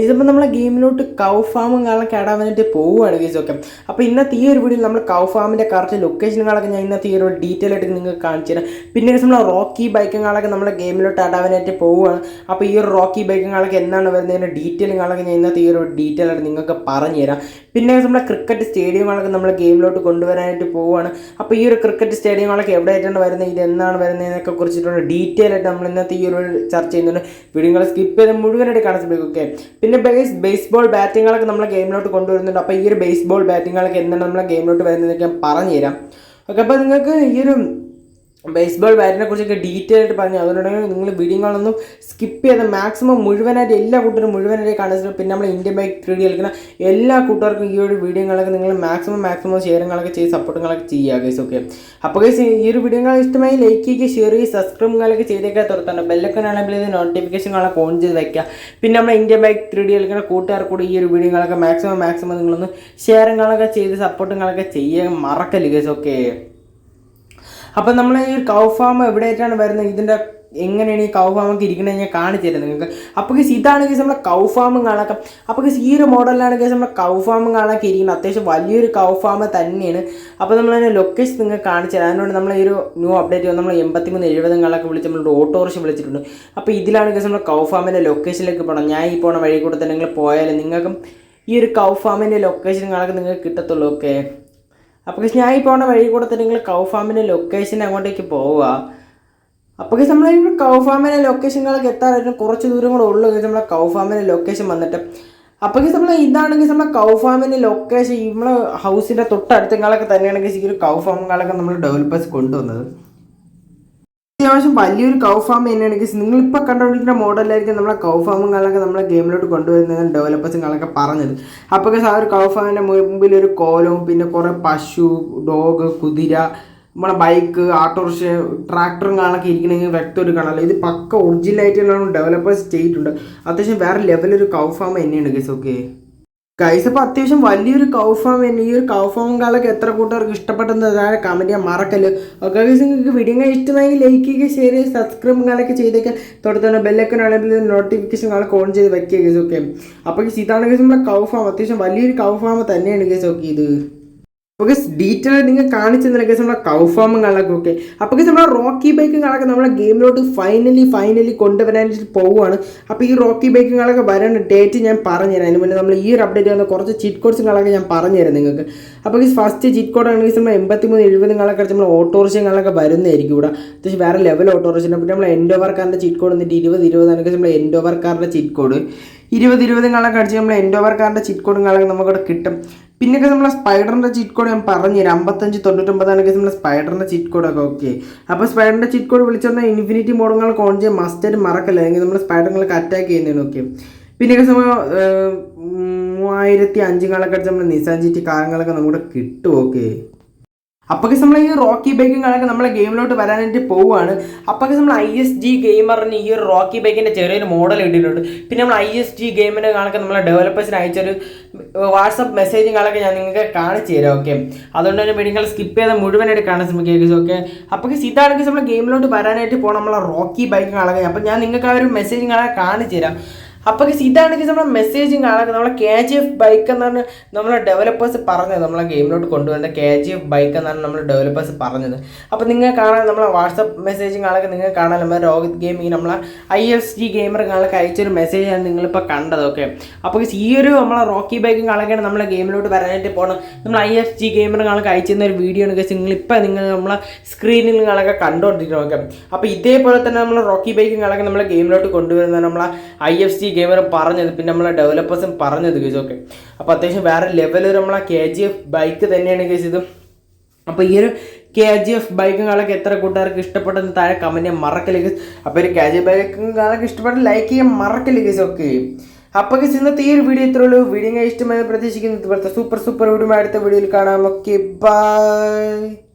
ഇതിപ്പോൾ നമ്മളെ ഗെയിമിലോട്ട് കൗ ഫാമും കാലൊക്കെ ഇടാൻ വേണ്ടിയിട്ട് പോവുകയാണ് ഗീസ് ഒക്കെ. അപ്പോൾ ഇന്നത്തെ ഈ ഒരു വീഡിയോയിൽ നമ്മൾ കൗ ഫാമിന്റെ കറക്റ്റ് ലൊക്കേഷനുകളൊക്കെ ഞാൻ ഇന്നത്തെ ഈ ഒരു ഡീറ്റെയിൽ ആയിട്ട് നിങ്ങൾക്ക് കാണിച്ചു തരാം. പിന്നെ നമ്മൾ റോക്കി ബൈക്കുകളൊക്കെ നമ്മളെ ഗെയിമിലോട്ട് ഇടാൻ വേണ്ടിയിട്ട് പോവുകയാണ്. അപ്പോൾ ഈ ഒരു റോക്കി ബൈക്കുകളൊക്കെ എന്താണ് വരുന്നതിന്റെ ഡീറ്റെയിലുകളൊക്കെ ഞാൻ ഇന്നത്തെ ഈ ഒരു ഡീറ്റെയിൽ ആയിട്ട് നിങ്ങൾക്ക് പറഞ്ഞു തരാം. പിന്നെ നമ്മളെ ക്രിക്കറ്റ് സ്റ്റേഡിയങ്ങളൊക്കെ നമ്മൾ ഗെയിമിലോട്ട് കൊണ്ടുവരാനായിട്ട് പോവുകയാണ്. അപ്പോൾ ഈ ഒരു ക്രിക്കറ്റ് സ്റ്റേഡിയങ്ങളൊക്കെ എവിടെ ആയിട്ടാണ് വരുന്നത്? ഇത് എന്നാണ് വരുന്നതിനൊക്കെ കുറിച്ചിട്ടുള്ള ഡീറ്റെയിൽ ആയിട്ട് നമ്മൾ ഇന്നത്തെ ഈ ഒരു ചർച്ച ചെയ്യുന്നുണ്ട്. വീഡിയോകൾ സ്കിപ്പ് ചെയ്ത് മുഴുവനായിട്ട് കാണാൻ ഓക്കെ പിന്നെ ബേസ് ബേസ്ബോൾ ബാറ്റിങ്ങുകളൊക്കെ നമ്മളെ ഗെയിമിലോട്ട് കൊണ്ടുവരുന്നുണ്ട്. അപ്പോൾ ഈ ഒരു ബേസ്ബോൾ ബാറ്റിങ്ങുകളൊക്കെ എന്താണ് നമ്മളെ ഗെയിമിലോട്ട് വരുന്നതൊക്കെ ഞാൻ പറഞ്ഞുതരാം. ഓക്കെ അപ്പോൾ നിങ്ങൾക്ക് ഈ ഒരു ബേസ്ബോൾ ബാറ്റിനെ കുറിച്ചൊക്കെ ഡീറ്റെയിൽ ആയിട്ട് പറഞ്ഞു. അതുകൊണ്ടാണ് നിങ്ങൾ വീഡിയോകളൊന്നും സ്കിപ്പ് ചെയ്ത് മാക്സിമം മുഴുവനായിട്ട് എല്ലാ കൂട്ടരും മുഴുവനായിട്ട് കാണാൻ പിന്നെ നമ്മൾ ഇന്ത്യൻ ബൈക്ക് ത്രീ കളിക്കുന്ന എല്ലാ കൂട്ടുകാർക്കും ഈ ഒരു വീഡിയോകളൊക്കെ നിങ്ങൾ മാക്സിമം മാക്സിമം ഷെയറുകളൊക്കെ ചെയ്ത് സപ്പോർട്ടുകളൊക്കെ ചെയ്യുക ഗൈസ് ഓക്കെ അപ്പോൾ ഗൈസ് ഈ ഒരു വീഡിയോകൾ ഇഷ്ടമായി ലൈക്ക് ചെയ്യുക ഷെയർ ചെയ്യുക സബ്സ്ക്രൈബുകളൊക്കെ ചെയ്തേക്കാൻ തുറത്താണ്. ബെല്ലൊക്കെ ആണെങ്കിൽ ഇത് നോട്ടിഫിക്കേഷനുകളൊക്കെ ഓൺ ചെയ്ത് വയ്ക്കുക പിന്നെ നമ്മൾ ഇന്ത്യൻ ബൈക്ക് ത്രീ ഡി കളിക്കുന്ന കൂട്ടുകാർ കൂടി ഈ ഒരു വീഡിയോകളൊക്കെ മാക്സിമം മാക്സിമം നിങ്ങളൊന്ന് ഷെയറുകളൊക്കെ ചെയ്ത് സപ്പോർട്ടുകളൊക്കെ ചെയ്യാൻ മറക്കല്ലേ ഗൈസ് ഓക്കെ അപ്പം നമ്മൾ ഈ കൗ ഫാം എവിടെയായിട്ടാണ് വരുന്നത്? ഇതിന്റെ എങ്ങനെയാണ് ഈ കൗ ഇരിക്കണത് ഞാൻ കാണിച്ചു തരാം നിങ്ങൾക്ക്. അപ്പോൾ കേസ് ഇതാണ് കേസ് നമ്മളെ കൗ ഫാമും കാണാം അപ്പോൾ കേസ് ഈ ഒരു മോഡലിലാണ് കേസ് നമ്മളെ കൗ ഫാമും കാണാനൊക്കെ ഇരിക്കുന്നത്. അത്യാവശ്യം വലിയൊരു കൗ ഫാം തന്നെയാണ്. അപ്പോൾ നമ്മൾ അതിന്റെ ലൊക്കേഷൻ നിങ്ങൾക്ക് കാണിച്ചു തരാം. അതിനോട് നമ്മൾ ഈ ഒരു ന്യൂ അപ്ഡേറ്റ് നമ്മൾ എൺപത്തി മൂന്ന് എഴുപതും കാലൊക്കെ വിളിച്ച് നമ്മൾ ഓട്ടോറിക്ഷ വിളിച്ചിട്ടുണ്ട്. അപ്പോൾ ഇതിലാണ് കേസ് നമ്മൾ കൗ ലൊക്കേഷനിലേക്ക് പോകണം ഞാൻ ഈ പോണ വഴി കൂടെ തന്നെ നിങ്ങൾ പോയാൽ നിങ്ങൾക്കും ഈ ഒരു കൗ ഫാമിന്റെ ലൊക്കേഷൻ കാണാൻ നിങ്ങൾക്ക് കിട്ടത്തുള്ളൂ. ഓക്കെ അപ്പോൾ ഞാൻ ഈ പോകുന്ന വഴി കൂടെ തന്നെ നിങ്ങൾ കൗ ഫാമിന്റെ ലൊക്കേഷൻ അങ്ങോട്ടേക്ക് പോവുക. അപ്പോൾ നമ്മൾ ഇപ്പോൾ കൗ ഫാമിന്റെ ലൊക്കേഷനുകളൊക്കെ എത്താറായിട്ട് കുറച്ച് ദൂരം കൂടെ ഉള്ളൂ നമ്മളെ കൗ ഫാമിന്റെ ലൊക്കേഷൻ വന്നിട്ട് അപ്പോൾ നമ്മൾ ഇതാണെങ്കിൽ നമ്മളെ കൗ ഫാമിന്റെ ലൊക്കേഷൻ നമ്മളെ ഹൗസിന്റെ തൊട്ടടുത്തങ്ങളൊക്കെ തന്നെയാണെങ്കിൽ ഈ കൗ ഫാമുകളൊക്കെ നമ്മൾ ഡെവലപ്പേഴ്സ് കൊണ്ടുവന്നത്. അത്യാവശ്യം വലിയൊരു കൗ ഫാം തന്നെയാണ് കേസ് നിങ്ങളിപ്പോൾ കണ്ടുകൊണ്ടിരിക്കുന്ന മോഡലായിരിക്കും നമ്മളെ കൗ കാലൊക്കെ നമ്മളെ ഗെയിമിലോട്ട് കൊണ്ടുവരുന്നത് ഡെവലപ്പേഴ്സും കാലൊക്കെ പറഞ്ഞത്. അപ്പോൾ കേസ് ആ ഒരു കൗ ഫാമിന്റെ മുമ്പിൽ ഒരു കോലവും പിന്നെ കുറേ പശു ഡോഗ് കുതിര നമ്മളെ ബൈക്ക് ഓട്ടോറിക്ഷ ട്രാക്ടറും കാണൊക്കെ ഇരിക്കണമെങ്കിൽ വ്യക്തം ഒരു കാണാമല്ലോ ഇത് പക്ക ഒറിജിനലായിട്ടുള്ള ഡെവലപ്പേഴ്സ് ചെയ്തിട്ടുണ്ട്. അത്യാവശ്യം വേറെ ലെവലൊരു കൗ ഫാം തന്നെയാണ് കേസ് ഓക്കെ ഗൈസ് അപ്പോൾ അത്യാവശ്യം വലിയൊരു കൗഫാം തന്നെ. ഈ ഒരു കൗ ഫാം കാലൊക്കെ എത്ര കൂട്ടുകാർക്ക് ഇഷ്ടപ്പെട്ടെന്ന് താഴെ കമന്റ് ചെയ്യാൻ മറക്കല്ലോ ഓക്കെ നിങ്ങൾക്ക് വീഡിയോ ഇഷ്ടമായി ലൈക്ക് ചെയ്യുക ഷെയർ ചെയ്യുക സബ്സ്ക്രൈബ് കാലൊക്കെ ചെയ്തേക്കാൻ തൊട്ടത്തന്നെ ബെല്ലൊക്കെ ആണെങ്കിൽ നോട്ടിഫിക്കേഷൻ കാലൊക്കെ ഓൺ ചെയ്ത് വെക്കുക ഗൈസ് ഓക്കെ അപ്പോൾ ഗൈസ് ഇതാണ് ഗൈസ് നമ്മുടെ കൗഫാം അത്യാവശ്യം വലിയൊരു കൗ ഫാം തന്നെയാണ് ഗൈസ് ഓക്കെ ഇത്. അപ്പോൾ ഡീറ്റെയിൽ നിങ്ങൾ കാണിച്ചു തന്നെ കേസ് നമ്മുടെ കൗഫാമും കളൊക്കെ ഓക്കെ അപ്പോൾ നമ്മുടെ റോക്കി ബൈക്കും കളൊക്കെ നമ്മുടെ ഗെയിമിലോട്ട് ഫൈനലി ഫൈനലി കൊണ്ടുവരാനായിട്ട് പോവുകയാണ് അപ്പോൾ ഈ റോക്കി ബൈക്കും കളൊക്കെ വരേണ്ട ഡേറ്റ് ഞാൻ പറഞ്ഞുതരാം. അതിന് മുന്നേ നമ്മൾ ഈ ഒരു അപ്ഡേറ്റ് വന്ന കുറച്ച് ചീറ്റ് കോഡ്സും കളക്കെ ഞാൻ പറഞ്ഞുതരാം നിങ്ങൾക്ക്. അപ്പോൾ ഈ ഫസ്റ്റ് ചീറ്റ് കോഡ് ആണെങ്കിൽ നമ്മൾ എൺപത്തി മൂന്ന് എഴുപത് കളൊക്കെ അടിച്ച് നമ്മൾ ഓട്ടോറിക്ഷകളൊക്കെ വരുന്നതായിരിക്കും ഇവിടെ. അത്യാവശ്യം വേറെ ലെവൽ ഓട്ടോറിക്ഷ പിന്നെ നമ്മൾ എൻഡോവർക്കാരന്റെ ചീറ്റ് കോഡ് എന്നിട്ട് ഇരുപത് ഇരുപതാണെങ്കിൽ നമ്മൾ എൻഡോവർക്കാരുടെ ചീറ്റ് കോഡ് ഇരുപത് ഇരുപത് കളൊക്കെ അടിച്ച് നമ്മൾ എൻഡോവർക്കാരുടെ ചീറ്റ് കോഡും കളൊക്കെ നമുക്കിവിടെ കിട്ടും. പിന്നൊക്കെ നമ്മളെ സ്പൈഡറിന്റെ ചീറ്റ് കോഡ് ഞാൻ പറഞ്ഞു പറഞ്ഞുതരാം അമ്പത്തഞ്ച് തൊണ്ണൂറ്റൊമ്പതാണെങ്കിൽ നമ്മളെ സ്പൈഡറിന്റെ ചീറ്റ് കോഡൊക്കെ ഓക്കെ അപ്പോൾ സ്പൈഡറിന്റെ ചീറ്റ് കോഡ് വിളിച്ചു പറഞ്ഞാൽ ഇൻഫിനിറ്റി മോഡുകൾ കോൺ ചെയ്യാൻ മസ്റ്റായിട്ട് മറക്കല്ല? അല്ലെങ്കിൽ നമ്മൾ സ്പൈഡറുകൾക്ക് അറ്റാക്ക് ചെയ്യുന്നതിന് ഓക്കെ പിന്നെയൊക്കെ നമ്മൾ മൂവായിരത്തി അഞ്ചുകളൊക്കെ അടിച്ച് നമ്മൾ നിസാൻ ചീറ്റി കാലങ്ങളൊക്കെ നമ്മുടെ കിട്ടും ഓക്കെ അപ്പോൾ നമ്മൾ ഈ റോക്കി ബൈക്കും ബൈക്കിങ്ങളൊക്കെ നമ്മളെ ഗെയിമിലോട്ട് വരാനായിട്ട് പോവുകയാണ് അപ്പോൾ നമ്മൾ ഐ എസ് ജി ഗെയിമറിന് ഈ ഒരു റോക്കി ബൈക്കിന്റെ ചെറിയൊരു മോഡൽ ഇട്ടിട്ടുണ്ട്. പിന്നെ നമ്മൾ ഐ എസ് ജി ഗെയിമിന്റെ കണക്ക് നമ്മളെ ഡെവലപ്പേഴ്സിന് അയച്ചൊരു വാട്സപ്പ് മെസ്സേജുകളൊക്കെ ഞാൻ നിങ്ങൾക്ക് കാണിച്ചു തരാം ഓക്കെ അതുകൊണ്ട് തന്നെ നിങ്ങൾ സ്കിപ്പ് ചെയ്ത് മുഴുവനായിട്ട് കാണാൻ ശ്രമിക്കുക ഓക്കെ അപ്പോൾ ഇതാണെങ്കിൽ നമ്മൾ ഗെയിമിലോട്ട് വരാനായിട്ട് പോകണം നമ്മളെ റോക്കി ബൈക്കുകളൊക്കെ അപ്പോൾ ഞാൻ നിങ്ങൾക്ക് ആ ഒരു മെസ്സേജുകളെ കാണിച്ചു തരാം. അപ്പോൾ ഇതാണെങ്കിൽ നമ്മുടെ മെസ്സേജും കാണാൻ നമ്മളെ കെ ജി എഫ് ബൈക്ക് എന്നാണ് നമ്മളെ ഡെവലപ്പേഴ്സ് പറഞ്ഞത്. നമ്മളെ ഗെയിമിലോട്ട് കൊണ്ടുവരുന്ന കെ ജി എഫ് ബൈക്ക് എന്നാണ് നമ്മൾ ഡെവലപ്പേഴ്സ് പറഞ്ഞത്. അപ്പോൾ നിങ്ങൾ കാണാൻ നമ്മളെ വാട്സപ്പ് മെസ്സേജും കാണാൻ നിങ്ങൾ കാണാൻ നമ്മളെ രോഹിത് ഗെയിമിങ് നമ്മളെ ഐ എസ് ജി ഗെയിമർ കാണാൻ അയച്ചൊരു മെസ്സേജാണ് നിങ്ങളിപ്പോൾ കണ്ടത്. ഓക്കെ അപ്പോൾ ഈ ഒരു നമ്മളെ റോക്കി ബൈക്കും കാണാൻ നമ്മളെ ഗെയിമിലോട്ട് വരാനായിട്ട് പോകണം നമ്മൾ ഐ എസ് ജി ഗെയിമർ കാണാൻ അയച്ചിരുന്ന ഒരു വീഡിയോ ആണ് നിങ്ങൾ ഇപ്പം നിങ്ങൾ നമ്മളെ സ്ക്രീനിൽ കാണൊക്കെ കണ്ടുകൊണ്ടിരിക്കണം ഓക്കെ അപ്പോൾ ഇതേപോലെ തന്നെ നമ്മൾ റോക്കി ബൈക്കും കാണാൻ നമ്മളെ ഗെയിമിലോട്ട് കൊണ്ടുവരുന്ന നമ്മളെ ഐ എഫ് ജി ഗെയിമർ പറഞ്ഞത് പിന്നെ നമ്മളെ ഡെവലപ്പേഴ്സും പറഞ്ഞത് കേസ് ഓക്കെ അപ്പോൾ അത്യാവശ്യം വേറെ ലെവൽ നമ്മളെ കെ ജി എഫ് ബൈക്ക് തന്നെയാണ് കേസ് ഇത്. അപ്പോൾ ഈ ഒരു കെ ജി എഫ് ബൈക്കുകളൊക്കെ എത്ര കൂട്ടുകാർക്ക് ഇഷ്ടപ്പെട്ടെന്ന് താഴെ കമന്റ് കേസ് അപ്പോൾ ഒരു കെ ജി എഫ് ബൈക്കുകളൊക്കെ ഇഷ്ടപ്പെട്ട ലൈക്ക് ചെയ്യാൻ മറക്കല്ലേ ഓക്കെ അപ്പോൾ കേസ് ഇന്നത്തെ ഈ ഒരു വീഡിയോ ഇത്രേ ഉള്ളൂ. വീഡിയോ ഇഷ്ടമായി പ്രതീക്ഷിക്കുന്നത് ഇപ്പോഴത്തെ സൂപ്പർ സൂപ്പർ വീഡിയോ അടുത്ത വീഡിയോയിൽ കാണാം. Okay bye